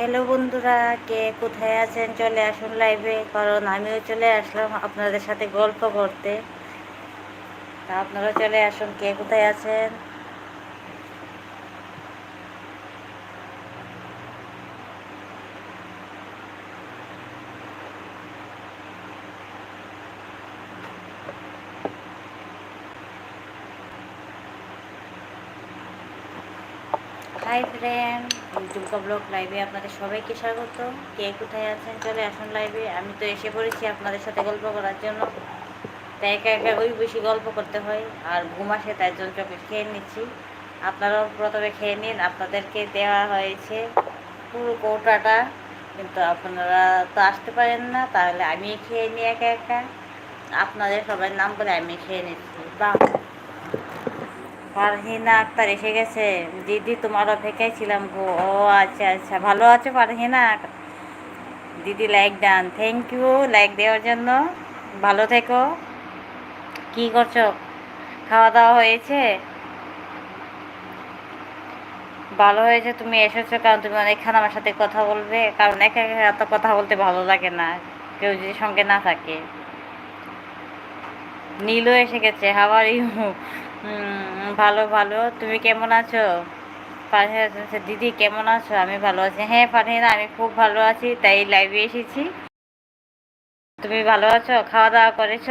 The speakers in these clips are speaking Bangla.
হ্যালো বন্ধুরা, কে কোথায় আছেন? চলে আসুন লাইভে কারণ আমিও চলে আসলাম আপনাদের সাথে গল্প করতে। তা আপনারা চলে আসুন, কে কোথায় আছেন? হাই ফ্রেন্ড দুর্গা ব্লগ লাইভে আপনাদের সবাইকে স্বাগত। কে কোথায় আছেন? চলে আসুন লাইভে আমি তো এসে পড়েছি আপনাদের সাথে গল্প করার জন্য। তাই একা একা ওই বেশি গল্প করতে হয়, আর ঘুম আসে তাই জন্য চকলেট খেয়ে নিচ্ছি। আপনারাও প্রথমে খেয়ে নিন, আপনাদেরকে দেওয়া হয়েছে পুরো কৌটাটা। কিন্তু আপনারা তো আসতে পারেন না, তাহলে আমি খেয়ে নিই একা একা। আপনাদের সবার নাম করে আমি খেয়ে নিচ্ছি। বাহ! ফারহিনা আক্তার এসে গেছে। দিদি তোমার অপেক্ষায় ছিলাম গো। ও আচ্ছা আচ্ছা। ভালো আছো ফারহিনা? দিদি like done thank you like দেওয়ার জন্য। ভালো থেকো। কি করছ? খাওয়া দাওয়া হয়েছে? ভালো হয়েছে, তুমি এসেছ কারণ তুমি অনেকক্ষণ আমার সাথে কথা বলবে। কারণ একা একা এত কথা বলতে ভালো লাগে না। কেউ যদি সঙ্গে না থাকে। নীলও এসে গেছে। হাওয়ার ইউ ভালো ভালো। তুমি কেমন আছো? দিদি কেমন আছো? আমি ভালো আছি। হ্যাঁ ফারহিনা, আমি খুব ভালো আছি। তাই লাইভে এসেছি। তুমি ভালো আছো? খাওয়া দাওয়া করেছ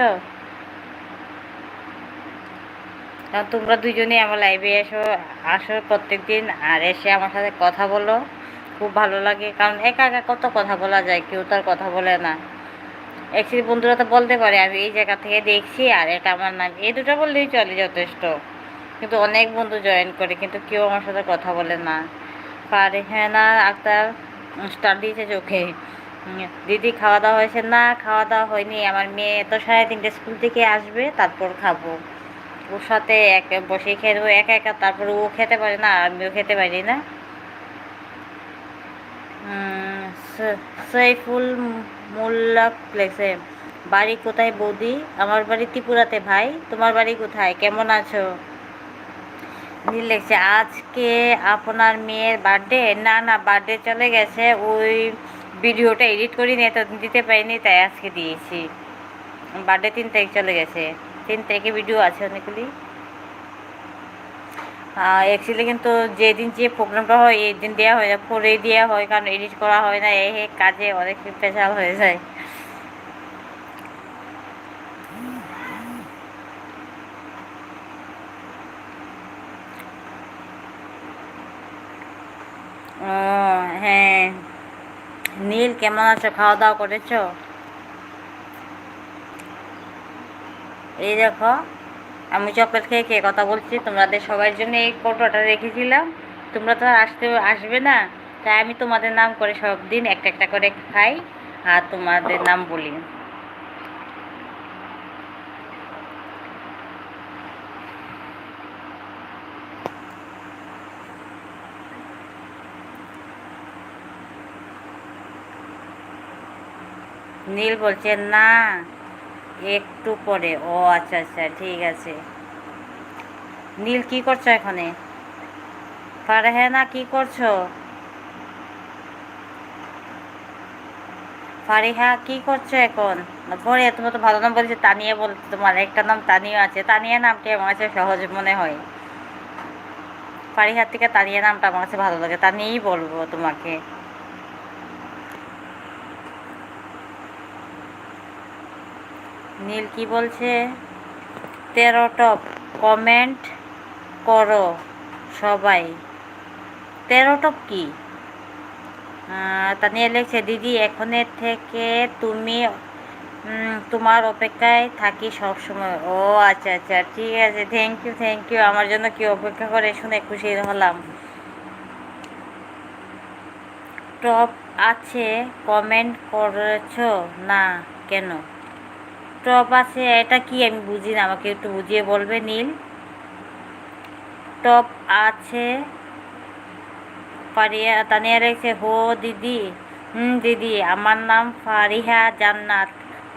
তোমরা দুজনেই আমার লাইভে এসো, আসো প্রত্যেক দিন আর এসে আমার সাথে কথা বলো। খুব ভালো লাগে। কারণ একা একা কত কথা বলা যায়? কেউ তো আর কথা বলে না। অ্যাকচুয়ালি বন্ধুরা তো বলতে পারে, আমি এই জায়গা থেকে দেখছি আর এটা আমার নাম। এই দুটো বললেই চলে যথেষ্ট। কিন্তু অনেক বন্ধু জয়েন করে, কিন্তু কেউ আমার সাথে কথা বলে না। পারে হ্যাঁ না আক্তার স্টার দিয়েছে চোখে। দিদি খাওয়া দাওয়া হয়েছে? না খাওয়া দাওয়া হয়নি। আমার মেয়ে তো সাড়ে তিনটে স্কুল থেকে আসবে, তারপর খাব। ওর সাথে এক বসে খেয়ে একা একা, তারপর ও খেতে পারে না আমিও খেতে পারি না। সৈফুল মোল্লা প্লেসে বাড়ি কোথায় বৌদি? আমার বাড়ি ত্রিপুরাতে, ভাই। তোমার বাড়ি কোথায়? কেমন আছো? নীল লিখছে আজকে আপনার মেয়ের বার্থডে না না বার্থডে চলে গেছে। ওই ভিডিওটা এডিট করি নিয়ে তো দিতে পারিনি, তাই আজকে দিয়েছি। বার্থডে তিন তারিখ চলে গেছে। তিন তারিখে ভিডিও আছে অনেকগুলি। অ্যাকচুয়ালি কিন্তু যেদিন যে প্রোগ্রামটা হয় এই দিন দেওয়া হয়, পরে দেওয়া হয়, কারণ এডিট করা হয় না, এই কাজে অনেক স্পেশাল হয়ে যায়। হ্যাঁ। নীল, কেমন আছো? খাওয়া দাওয়া করেছ? এই দেখো। আমি চকলেট খেয়ে খেয়ে কথা বলছি? তোমাদের সবার জন্য এই ফটোটা রেখেছিলাম। তোমরা তো আসতে, আসবে না। তাই আমি তোমাদের নাম করে সব দিন একটা একটা করে খাই আর তোমাদের নাম বলি। নীল বলছে, না। একটু পরে। ও আচ্ছা আচ্ছা ঠিক আছে। নীল, কি করছ এখানে? ফারহেনা, কি করছ? ফারিহা, কি করছ এখন? পরে তোমার তো ভালো নাম বলছে, তানিয়া বলতে তোমার একটা নাম তানিয়া আছে। তানিয়া নামটি আমার কাছে সহজ মনে হয়। ফারিহার থেকে তানিয়া নামটা আমার কাছে ভালো লাগে তা নিয়েই বলব তোমাকে। নীল কি বলছে? তেরো টপ কমেন্ট করো সবাই। তেরো টপ কি? তানিয়া লিখছে, দিদি, এখনের থেকে তুমি তোমার অপেক্ষায় থাকি সব সময় ও আচ্ছা আচ্ছা ঠিক আছে থ্যাংক ইউ থ্যাংক ইউ আমার জন্য কি অপেক্ষা করে? শুনে খুশি হলাম। টপ আছে কমেন্ট করেছ? না, কেন? টপ আছে, এটা কি আমি বুঝি না, আমাকে একটু বুঝিয়ে বলবে, নীল। টপ আছে, ফারিয়া, তানিয়া রেখেছে হো, দিদি। হুম, দিদি, আমার নাম ফারিহা জান্নাত,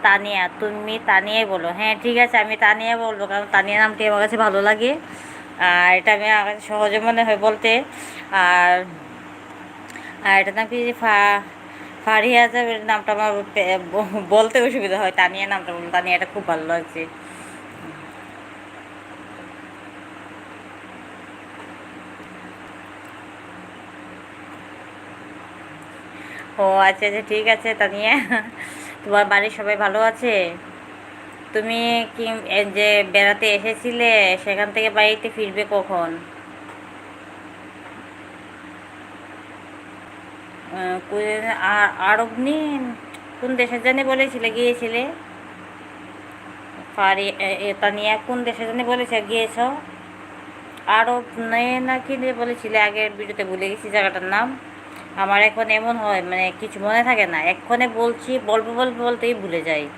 তানিয়া। তুমি তানিয়াই বলো। হ্যাঁ ঠিক আছে, আমি তানিয়া বলব, কারণ তানিয়া নামটি আমার কাছে ভালো লাগে। আর এটা আমি আমার কাছে সহজে মনে হয় বলতে। আর আর এটা নাকি ফা ফারিয়া নামটা আমার বলতে অসুবিধা হয় তানিয়া নামটা বলুন, তানিয়াটা খুব ভালো লাগছে। ও আচ্ছা আচ্ছা ঠিক আছে, তানিয়া। তোমার বাড়ির সবাই ভালো আছে? তুমি কি যে বেড়াতে এসেছিলে, সেখান থেকে বাড়িতে ফিরবে কখন? আহ, কো- আ- আরবনি কোন দেশের জানি বলেছিলে গিয়েছিলে? পারি এ- এ তানিয়া কোন দেশের জানি বলেছে গিয়েছ? আরব নেই না কি বলেছিলে আগের ভিডিওতে ভুলে গেছি জায়গাটার নাম। আমার এখন এমন হয় মানে কিছু মনে থাকে না এক্ষণে বলছি বলব বলব বলতেই ভুলে যাই।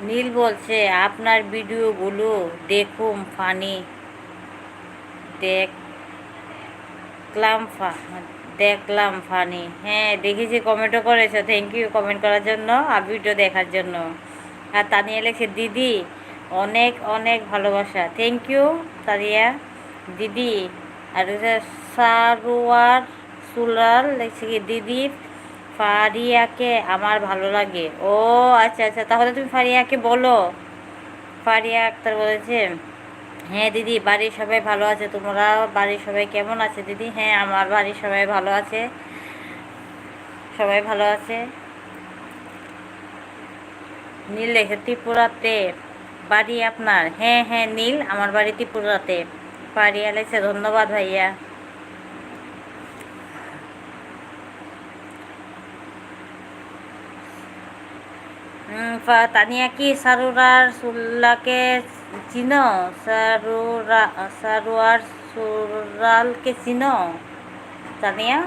নীল বলছে আপনার ভিডিওগুলো দেখুম ফানি। দেখলাম ফা- দেখলাম ফানি। হ্যাঁ দেখেছি কমেন্টও করেছ। থ্যাংক ইউ কমেন্ট করার জন্য আর ভিডিও দেখার জন্য। আর তানিয়া লেখছে দিদি, অনেক অনেক ভালোবাসা। Thank you Tania. দিদি, আর সারোয়ার সুলাল লেখছে কি, দিদি, ফারিয়াকে আমার ভালো লাগে। ও আচ্ছা আচ্ছা তাহলে তুমি ফারিয়াকে বলো। ফারিয়া আক্তার বলেছে হ্যাঁ দিদি, বাড়ির সবাই ভালো আছে। তোমরা বাড়ির সবাই কেমন আছে দিদি? হ্যাঁ আমার বাড়ির সবাই ভালো আছে। সবাই ভালো আছে। নীল লেখে ত্রিপুরাতে বাড়ি আপনার? হ্যাঁ হ্যাঁ নীল, আমার বাড়ি ত্রিপুরাতে বাড়ি লেখছে ধন্যবাদ ভাইয়া। তানিয়া কি সারুরার সুল্লাকে চিনো? সারুরা সারুয়ার সুরালকে চিনো? তানিয়া?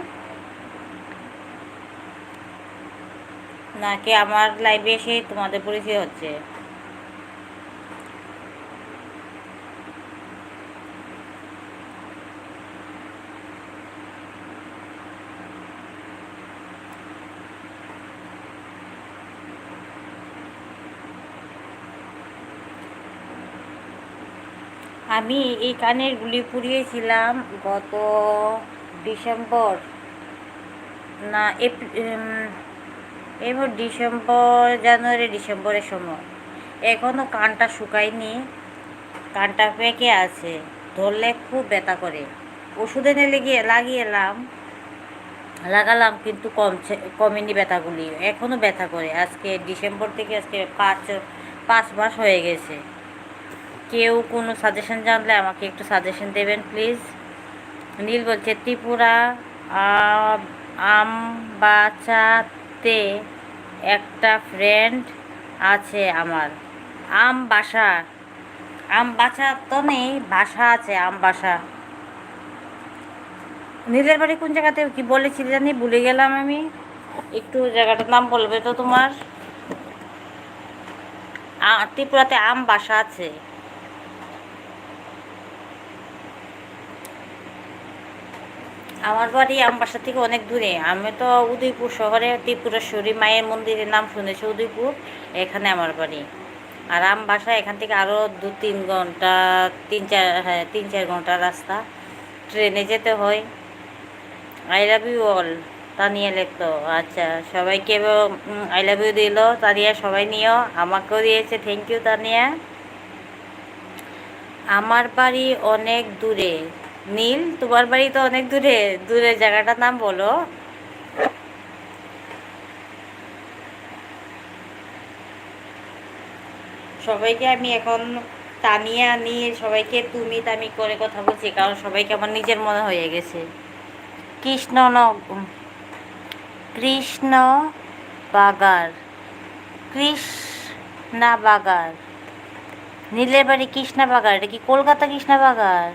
নাকি আমার লাইভে এসে তোমাদের পরিচয় হচ্ছে? আমি এই কানের গুলি পুড়িয়েছিলাম গত ডিসেম্বর, না এবার ডিসেম্বর, জানুয়ারি, ডিসেম্বরের সময়। এখনও কানটা শুকায়নি, কানটা পেকে আছে, ধরলে খুব ব্যথা করে। ওষুধ এনে লেগে লাগিয়ে এলাম লাগালাম, কিন্তু কমছে, কমেনি ব্যথাগুলি। এখনও ব্যথা করে। আজকে ডিসেম্বর থেকে আজকে পাঁচ পাঁচ মাস হয়ে গেছে। কেউ কোনো সাজেশন জানলে আমাকে একটু সাজেশন দেবেন প্লিজ নীল বলছে, ত্রিপুরা, আম- আমবাচাতে একটা ফ্রেন্ড আছে আমার। আম বাসা আম বাসা তো নেই, বাসা আছে, আম বাসা। নীলের বাড়ি কোন জায়গাতে? কি বলেছিলি জানি, ভুলে গেলাম আমি। একটু জায়গাটার নাম বলবে তো তোমার? ত্রিপুরাতে আম বাসা আছে। আমার বাড়ি আমবাসা থেকে অনেক দূরে। আমি তো উদয়পুর শহরে ত্রিপুরেশ্বরী মায়ের মন্দিরের নাম শুনেছি উদয়পুর, এখানে আমার বাড়ি। আর আমবাসা এখান থেকে আরও দু তিন ঘণ্টা, তিন চার হ্যাঁ তিন চার ঘণ্টা রাস্তা। ট্রেনে যেতে হয়। আই লাভ ইউ অল তা নিয়ে লিখতো আচ্ছা সবাইকে আই লাভ ইউ দিল। তানিয়া, সবাই নিও। আমাকেও দিয়েছে। Thank you Tania. আমার বাড়ি অনেক দূরে। নীল, তোমার বাড়ি তো অনেক দূরে দূরের জায়গাটার নাম বলো। সবাইকে আমি এখন তানিয়া নিয়ে সবাইকে তুমি তামি করে কথা বলছি, কারণ সবাইকে আমার নিজের মনে হয়ে গেছে। কৃষ্ণ কৃষ্ণ বাগার, কৃষ্ণা বাগার। নীলের বাড়ি কৃষ্ণা বাগার, এটা কি কলকাতা কৃষ্ণা বাগার?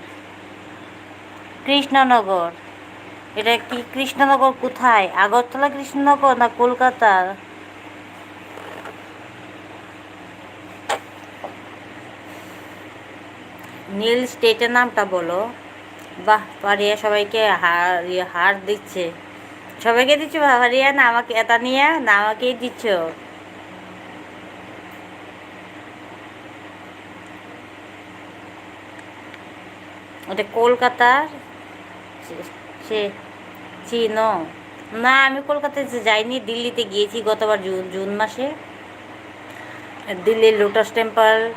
কৃষ্ণনগর। এটা কি কৃষ্ণনগর কোথায়? আগরতলা কৃষ্ণনগর না কলকাতা? নীল স্টেটের নামটা বলো। বাহ পারিয়া সবাইকে হার ইয়ে হার দিচ্ছে। সবাইকে দিচ্ছ পারিয়া না আমাকে এটা নিয়ে না আমাকেই দিচ্ছ। ওটা কলকাতার সে- চিনো না। আমি কলকাতায় যাইনি, দিল্লিতে গিয়েছি গতবার জুন জুন মাসে। দিল্লির লোটাস টেম্পল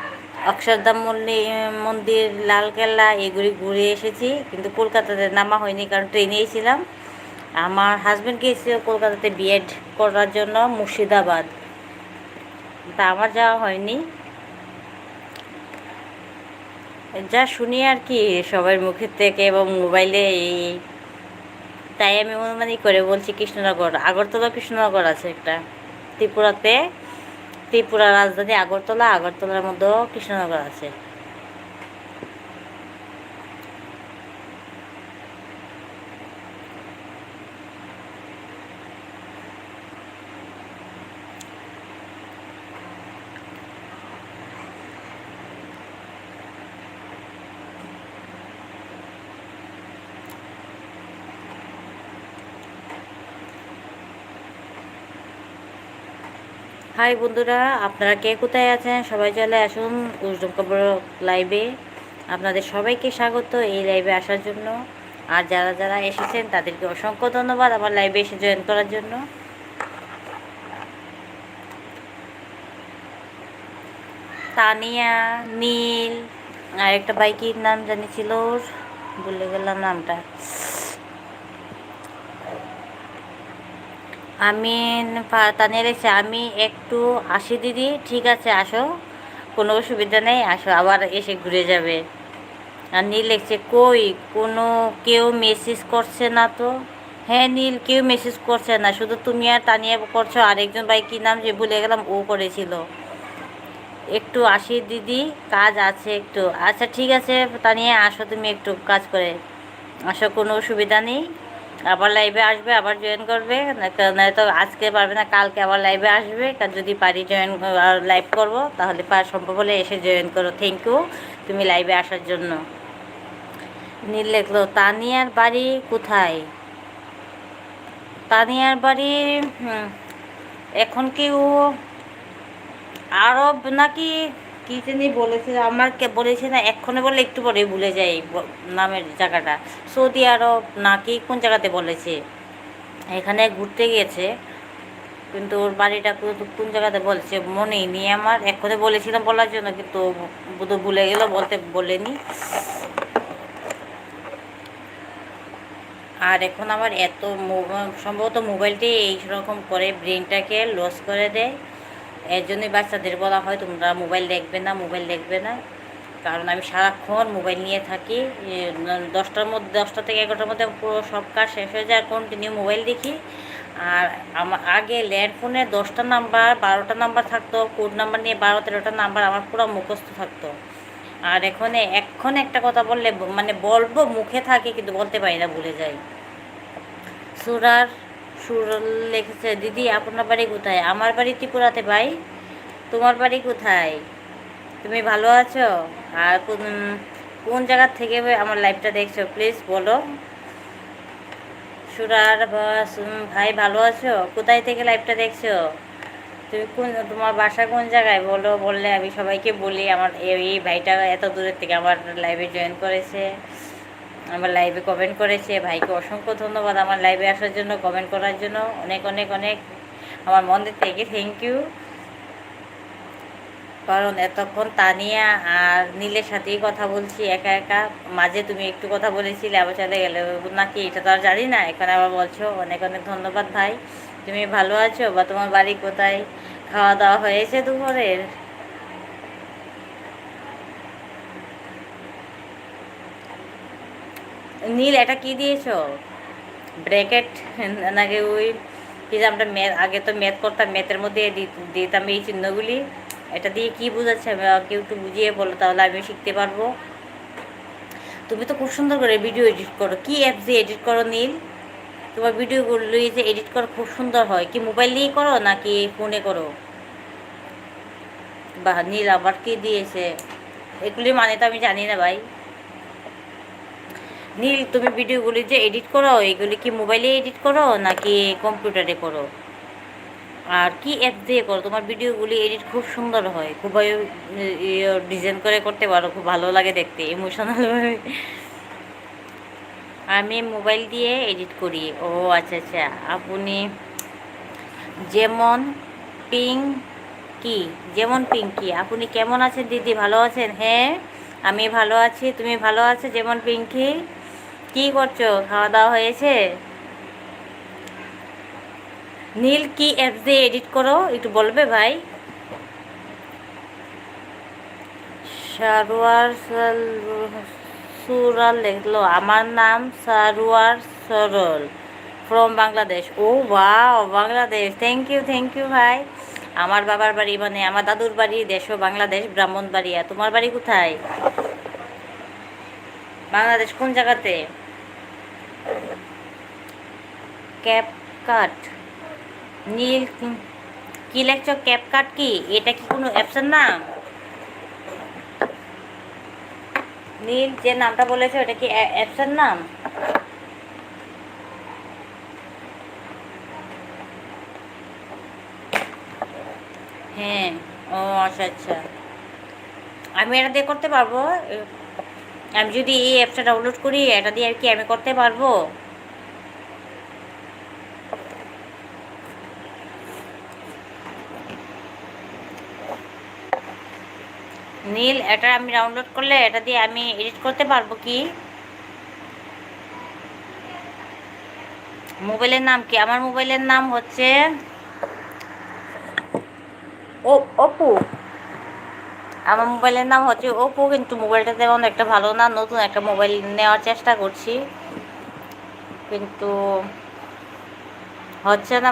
অক্ষরধাম মন্দির মন্দির, লালকেল্লা, এগুলি ঘুরে এসেছি। কিন্তু কলকাতাতে নামা হয়নি, কারণ ট্রেনেই ছিলাম। আমার হাজব্যান্ড গিয়েছিল কলকাতাতে বিএড করার জন্য মুর্শিদাবাদ। তা আমার যাওয়া হয়নি। যা শুনি আর কি, সবার মুখের থেকে এবং মোবাইলে এই, তাই আমি অনুমানই করে বলছি কৃষ্ণনগর, আগরতলা কৃষ্ণনগর আছে একটা। ত্রিপুরাতে, ত্রিপুরা রাজধানী আগরতলা, আগরতলার মধ্যেও কৃষ্ণনগর আছে। হাই বন্ধুরা, আপনারা কে কোথায় আছেন? সবাই চলে আসুন উজম কবর লাইভে আপনাদের সবাইকে স্বাগত এই লাইভে আসার জন্য। আর যারা যারা এসেছেন, তাদেরকে অসংখ্য ধন্যবাদ আমার লাইভে এসে জয়েন করার জন্য। তানিয়া, নীল আর একটা বাইকের নাম জানিছিল ওর, ভুলে গেলাম নামটা। আমি তানিয়া রেখেছি। আমি একটু আসি দিদি। ঠিক আছে, আসো। কোনো অসুবিধা নেই, আসো। আবার এসে ঘুরে যাবে। আর নীল লিখছে, কই? কোনো, কেউ মেসেজ করছে না তো? হ্যাঁ নীল, কেউ মেসেজ করছে না। শুধু তুমি আর তানিয়া করছ। আরেকজন ভাই কী নাম যে ভুলে গেলাম, ও করেছিল। একটু আসি দিদি, কাজ আছে একটু। আচ্ছা ঠিক আছে, তানিয়া, আসো তুমি একটু কাজ করে। আসো, কোনো অসুবিধা নেই। আবার লাইভে আসবে, আবার জয়েন করবে নয়তো আজকে পারবে না, কালকে আবার লাইভে আসবে যদি পারি জয়েন লাইভ করব, তাহলে পার সম্ভব হলে এসে জয়েন করো থ্যাংক ইউ তুমি লাইভে আসার জন্য। নীল লেখলো তানিয়ার বাড়ি কোথায়? তানিয়ার বাড়ি এখন কি ও আরব নাকি কী জানি বলেছে, আমার বলেছে না, এক্ষণে বলে একটু পরে ভুলে যাই নামের জায়গাটা। সৌদি আরব নাকি কোন জায়গাতে বলেছে? এখানে ঘুরতে গিয়েছে, কিন্তু ওর বাড়িটা কোন জায়গাতে বলছে মনেই নেই আমার। এক্ষণে বলেছিলাম বলার জন্য, কিন্তু বোধ ভুলে গেল, বলতে বলেনি। আর এখন আমার এত সম্ভবত মোবাইলটি এইরকম করে ব্রেনটাকে লস করে দেয়। এর জন্যই বাচ্চাদের বলা হয়, তোমরা মোবাইল দেখবে না, মোবাইল দেখবে না। কারণ আমি সারাক্ষণ মোবাইল নিয়ে থাকি দশটার মধ্যে, দশটা থেকে এগারোটার মধ্যে পুরো সব কাজ শেষ হয়ে যায় কন্টিনিউ মোবাইল দেখি। আর আমার আগে ল্যান্ড ফোনে দশটা নাম্বার, বারোটা নাম্বার থাকতো, কোড নাম্বার নিয়ে বারো, তেরোটা নাম্বার আমার পুরো মুখস্থ থাকতো। আর এখানে এখন একটা কথা বললে মানে বলব, মুখে থাকে কিন্তু বলতে পারি না, ভুলে যাই। সুরার সুর লিখেছে, দিদি, আপনার বাড়ি কোথায়? আমার বাড়ি ত্রিপুরাতে, ভাই। তোমার বাড়ি কোথায়? তুমি ভালো আছো? আর কোন কোন জায়গার থেকে আমার লাইফটা দেখছ, প্লিজ বলো? সুরার ভাই, ভালো আছো? কোথায় থেকে লাইফটা দেখছ? তুমি কোন, তোমার বাসা কোন জায়গায়? বলো, বললে আমি সবাইকে বলি, আমার এই ভাইটা এত দূরের থেকে আমার লাইভে জয়েন করেছে। আমার লাইভে কমেন্ট করেছে, ভাইকে অসংখ্য ধন্যবাদ আমার লাইভে আসার জন্য কমেন্ট করার জন্য। অনেক অনেক অনেক। আমার মন্দির থেকে থ্যাংক ইউ কারণ এতক্ষণ তানিয়া আর নীলের সাথেই কথা বলছি, একা একা। মাঝে তুমি একটু কথা বলেছিলে, আবার চলে গেলে। নাকি এটা তো আর জানি না, এখানে আবার বলছো। অনেক অনেক ধন্যবাদ ভাই। তুমি ভালো আছো বা তোমার বাড়ি কোথায়? খাওয়া দাওয়া হয়েছে দুপুরের? নীল, এটা কি দিয়েছ? ব্র্যাকেট, নাকি ওই কি যে আমরা ম্যাথ, আগে তো ম্যাথ করতাম, ম্যাথের মধ্যে দিতাম এই চিহ্নগুলি। এটা দিয়ে কি বোঝাচ্ছে? কেউ একটু বুঝিয়ে বলো, তাহলে আমি শিখতে পারব। তুমি তো খুব সুন্দর করে ভিডিও এডিট করো। কি অ্যাপ দিয়ে এডিট করো, নীল? তোমার ভিডিওগুলো যে এডিট করো খুব সুন্দর হয়। কি মোবাইল দিয়ে করো, নাকি ফোনে করো? বা নীল আবার কি দিয়েছে? এগুলি মানে তো আমি জানি না ভাই। নীল, তুমি ভিডিওগুলি যে এডিট করো, এগুলি কি মোবাইলে এডিট করো, নাকি কম্পিউটারে করো? আর কি অ্যাপ দিয়ে করো? তোমার ভিডিওগুলি এডিট খুব সুন্দর হয়। খুব ডিজাইন করে করতে পারো, খুব ভালো লাগে দেখতে ইমোশনাল আমি মোবাইল দিয়ে এডিট করি। ও আচ্ছা আচ্ছা। আপনি যেমন পিং কি যেমন পিঙ্কি, আপনি কেমন আছেন দিদি? ভালো আছেন? হ্যাঁ আমি ভালো আছি। তুমি ভালো আছো? যেমন পিঙ্কি? কি করছ? খাওয়া দাওয়া হয়েছে? নীল, কি অ্যাপ দিয়ে এডিট করো? একটু বলবে ভাই? সারোয়ার সুরাল লিখলো। আমার নাম Sarowar Saral from Bangladesh oh wow Bangladesh thank you thank you ভাই। আমার বাবার বাড়ি মানে আমার দাদুর বাড়ি দেশও বাংলাদেশ, ব্রাহ্মণবাড়িয়া। তোমার বাড়ি কোথায়? বাংলাদেশ কোন জায়গাতে? ক্যাপকাট নীল কি লেখছো ক্যাপকাট কি? এটা কি কোনো অ্যাপসের নাম? নীল যে নামটা বলেছ এটা কি অ্যাপসের নাম? হ্যাঁ ও আচ্ছা আচ্ছা। আমি এটা দিয়ে করতে পারব? আমি যদি এই অ্যাপসটা ডাউনলোড করি, এটা দিয়ে আর কি আমি করতে পারব? নীল, এটা আমি ডাউনলোড করলে এটা দিয়ে আমি এডিট করতে পারব কি? মোবাইলের নাম কি? আমার মোবাইলের নাম হচ্ছে ওপো আমার মোবাইলের নাম হচ্ছে ওপো কিন্তু মোবাইলটা তেমন একটা ভালো না। নতুন একটা মোবাইল নেওয়ার চেষ্টা করছি। কিন্তু হচ্ছে না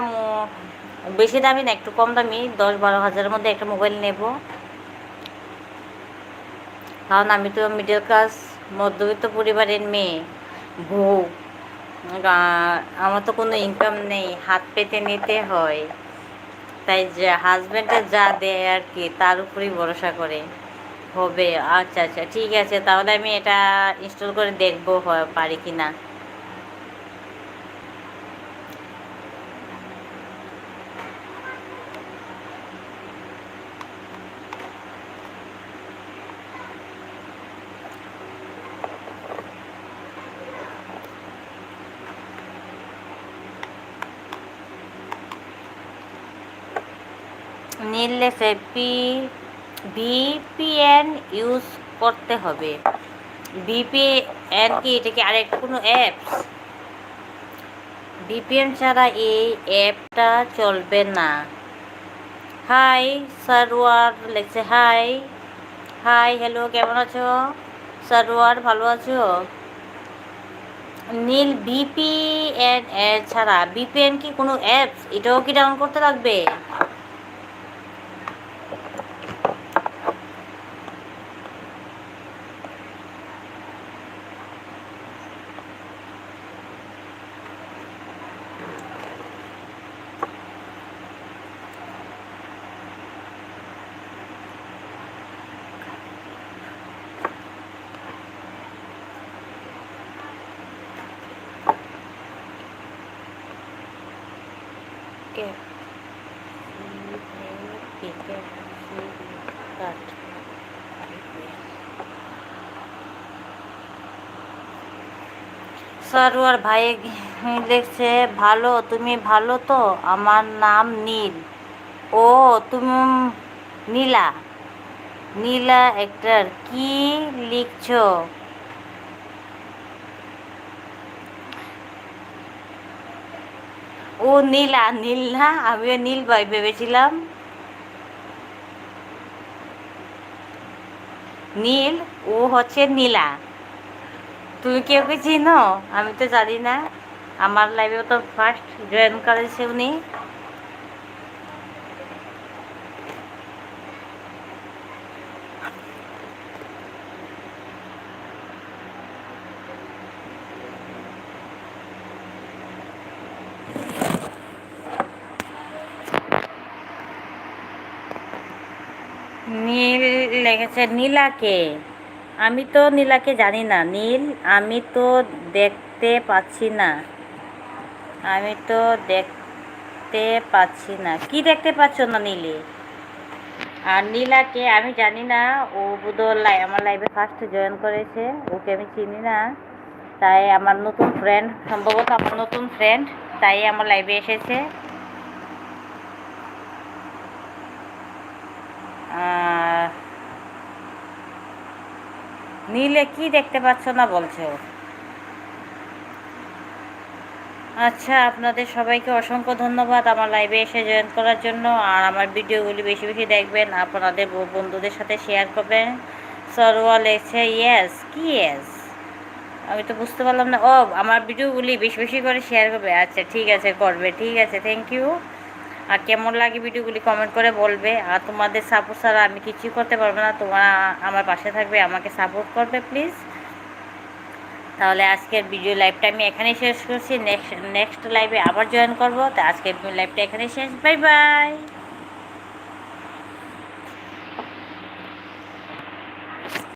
বেশি দামি না, একটু কম দামি। দশ বারো হাজারের মধ্যে একটা মোবাইল নেব। কারণ আমি তো মিডল ক্লাস মধ্যবিত্ত পরিবারের মেয়ে, বউ। আমার তো কোনো ইনকাম নেই, হাত পেতে নিতে হয়। তাই যে হাজব্যান্ডে যা দেয় আর কি, তার উপরেই ভরসা করে। হবে আচ্ছা আচ্ছা ঠিক আছে, তাহলে আমি এটা ইনস্টল করে দেখব পারি কি না লেখে পি ভিপিএন ইউজ করতে হবে। ভিপিএন কি? এটা কি আরেক কোনো অ্যাপস ভিপিএন ছাড়া এই অ্যাপটা চলবে না। হাই সারোয়ার লেখছে হাই হাই হ্যালো কেমন আছো? সারোয়ার ভালো আছো? নীল ভিপিএন ছাড়া ভিপিএন কি কোনো অ্যাপস এটাও কি ডাউন করতে লাগবে? সরোয়ার ভাই লিখছে, ভালো, তুমি ভালো তো? আমার নাম নীল। ও, তুমি নীলা? নীলা একটার কি লিখছো? ও, নীলা, নীল না? আমিও নীল ভাই ভেবেছিলাম। নীল? ও হচ্ছে নীলা। তুমি কে চিনো? আমি তো জানি না। আমার লাইফেও তো ফার্স্ট জয়েন করেছে উনি। নীল লেগেছে নীলাকে। আমি তো নীলাকে জানি না। নীল আমি তো দেখতে পাচ্ছি না। আমি তো দেখতে পাচ্ছি না। কি দেখতে পাচ্ছ না নীলে? আর নীলাকে আমি জানি না ও বোধ আমার লাইভে ফার্স্ট জয়েন করেছে। ওকে আমি চিনি না। তাই আমার নতুন ফ্রেন্ড সম্ভবত আমার নতুন ফ্রেন্ড তাই আমার লাইভে এসেছে। আহ, নীলে কি দেখতে পাচ্ছ না বলছো আচ্ছা আপনাদের সবাইকে অসংখ্য ধন্যবাদ আমার লাইভে এসে জয়েন করার জন্য। আর আমার ভিডিওগুলি বেশি বেশি দেখবেন, আপনাদের বন্ধুদের সাথে শেয়ার করবেন। সরওয়া লেগছে ইয়েস কি ইয়েস আমি তো বুঝতে পারলাম না। ও, আমার ভিডিওগুলি বেশি বেশি করে শেয়ার করবে। আচ্ছা ঠিক আছে, করবে। ঠিক আছে থ্যাংক ইউ আর কেমন লাগে ভিডিওগুলি কমেন্ট করে বলবে। আর তোমাদের সাপোর্ট ছাড়া আমি কিছুই করতে পারব না। তোমরা আমার পাশে থাকবে, আমাকে সাপোর্ট করবে প্লিজ তাহলে আজকের ভিডিও লাইভটা আমি এখানেই শেষ করছি। নেক্সট নেক্সট লাইভে আবার জয়েন করব। তো আজকের লাইভটা এখানেই শেষ। Bye bye